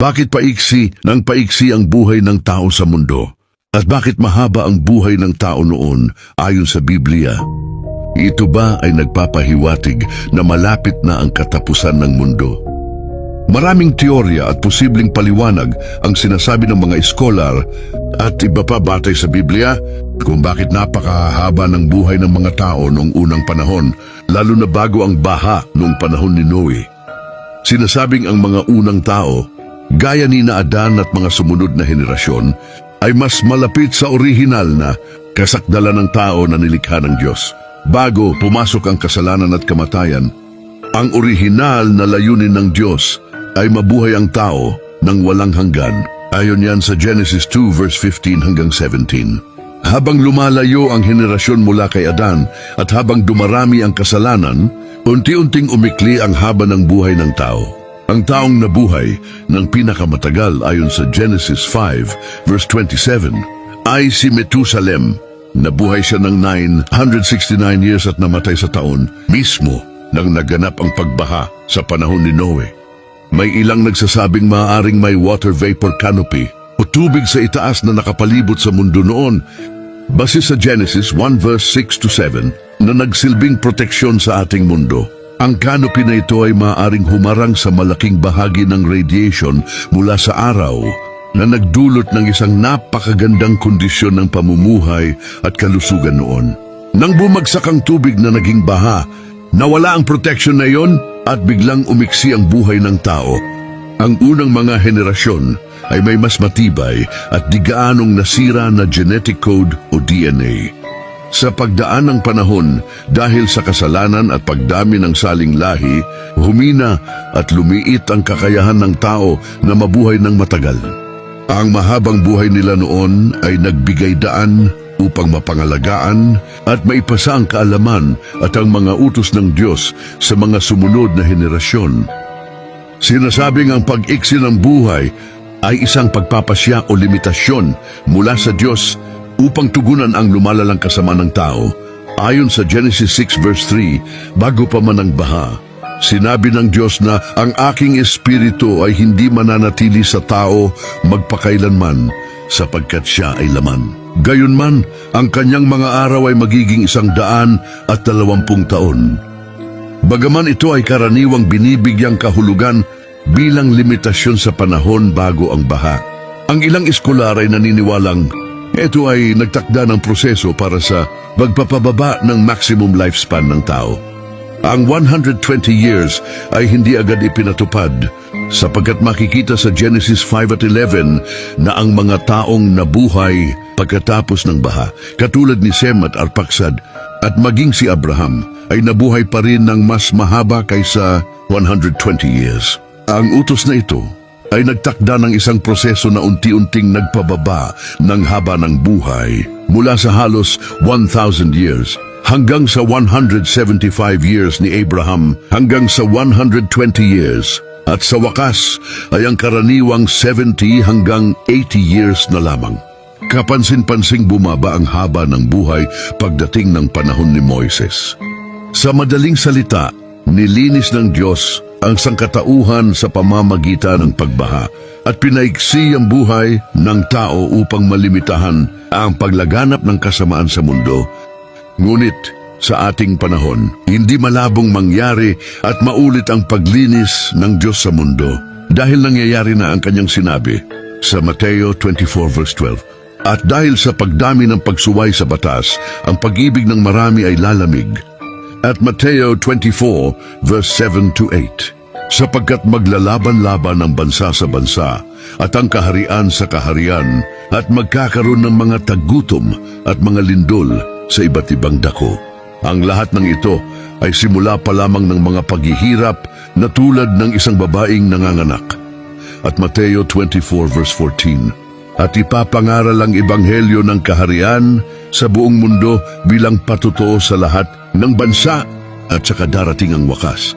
Bakit paiksi ng paiksi ang buhay ng tao sa mundo? At bakit mahaba ang buhay ng tao noon ayon sa Biblia? Ito ba ay nagpapahiwatig na malapit na ang katapusan ng mundo? Maraming teorya at posibleng paliwanag ang sinasabi ng mga eskolar at iba pa batay sa Biblia kung bakit napakahaba ng buhay ng mga tao noong unang panahon, lalo na bago ang baha noong panahon ni Noe. Sinasabing ang mga unang tao, gaya ni na Adan at mga sumunod na henerasyon, ay mas malapit sa orihinal na kasakdalan ng tao na nilikha ng Diyos. Bago pumasok ang kasalanan at kamatayan, ang orihinal na layunin ng Diyos ay mabuhay ang tao ng walang hanggan. Ayon yan sa Genesis 2 verse 15 hanggang 17. Habang lumalayo ang henerasyon mula kay Adan at habang dumarami ang kasalanan, unti-unting umikli ang haba ng buhay ng tao. Ang taong nabuhay ng pinakamatagal ayon sa Genesis 5 verse 27 ay si Methusalem. Nabuhay siya ng 969 years at namatay sa taon mismo nang naganap ang pagbaha sa panahon ni Noe. May ilang nagsasabing maaaring may water vapor canopy o tubig sa itaas na nakapalibot sa mundo noon base sa Genesis 1 verse 6 to 7 na nagsilbing proteksyon sa ating mundo. Ang canopy na ito ay maaaring humarang sa malaking bahagi ng radiation mula sa araw na nagdulot ng isang napakagandang kondisyon ng pamumuhay at kalusugan noon. Nang bumagsak ang tubig na naging baha, nawala ang protection na iyon at biglang umiksi ang buhay ng tao. Ang unang mga henerasyon ay may mas matibay at di gaanong nasira na genetic code o DNA. Sa pagdaan ng panahon, dahil sa kasalanan at pagdami ng saling lahi, humina at lumiit ang kakayahan ng tao na mabuhay ng matagal. Ang mahabang buhay nila noon ay nagbigay daan upang mapangalagaan at maipasa ang kaalaman at ang mga utos ng Diyos sa mga sumunod na henerasyon. Sinasabing ang pag-iksi ng buhay ay isang pagpapasya o limitasyon mula sa Diyos upang tugunan ang lumalalang kasama ng tao. Ayon sa Genesis 6 verse 3, bago pa man ang baha, sinabi ng Diyos na ang aking espiritu ay hindi mananatili sa tao magpakailanman sapagkat siya ay laman. Gayunman, ang kanyang mga araw ay magiging isang daan at dalawampung taon. Bagaman ito ay karaniwang binibigyang kahulugan bilang limitasyon sa panahon bago ang baha. Ang ilang eskolar ay naniniwalang ito ay nagtakda ng proseso para sa pagpapababa ng maximum lifespan ng tao. Ang 120 years ay hindi agad ipinatupad sapagkat makikita sa Genesis 5 at 11 na ang mga taong nabuhay pagkatapos ng baha, katulad ni Sem at Arpaksad at maging si Abraham, ay nabuhay pa rin ng mas mahaba kaysa 120 years. Ang utos na ito ay nagtakda ng isang proseso na unti-unting nagpababa ng haba ng buhay mula sa halos 1,000 years hanggang sa 175 years ni Abraham hanggang sa 120 years at sa wakas ay ang karaniwang 70 hanggang 80 years na lamang. Kapansin-pansing bumaba ang haba ng buhay pagdating ng panahon ni Moises. Sa madaling salita, nilinis ng Diyos ang sangkatauhan sa pamamagitan ng pagbaha at pinaiksi ang buhay ng tao upang malimitahan ang paglaganap ng kasamaan sa mundo. Ngunit sa ating panahon, hindi malabong mangyari at maulit ang paglinis ng Diyos sa mundo dahil nangyayari na ang kanyang sinabi sa Mateo 24 verse 12. At dahil sa pagdami ng pagsuway sa batas, ang pag-ibig ng marami ay lalamig. At Mateo 24 verse 7 to 8. Sapagkat maglalaban-laban ang bansa sa bansa at ang kaharian sa kaharian at magkakaroon ng mga tagutom at mga lindol sa iba't ibang dako. Ang lahat ng ito ay simula pa lamang ng mga paghihirap na tulad ng isang babaeng nanganganak. At Mateo 24 verse 14 at ipapangaral ang ebanghelyo ng kaharian sa buong mundo bilang patuto sa lahat ng bansa at sa darating ang wakas.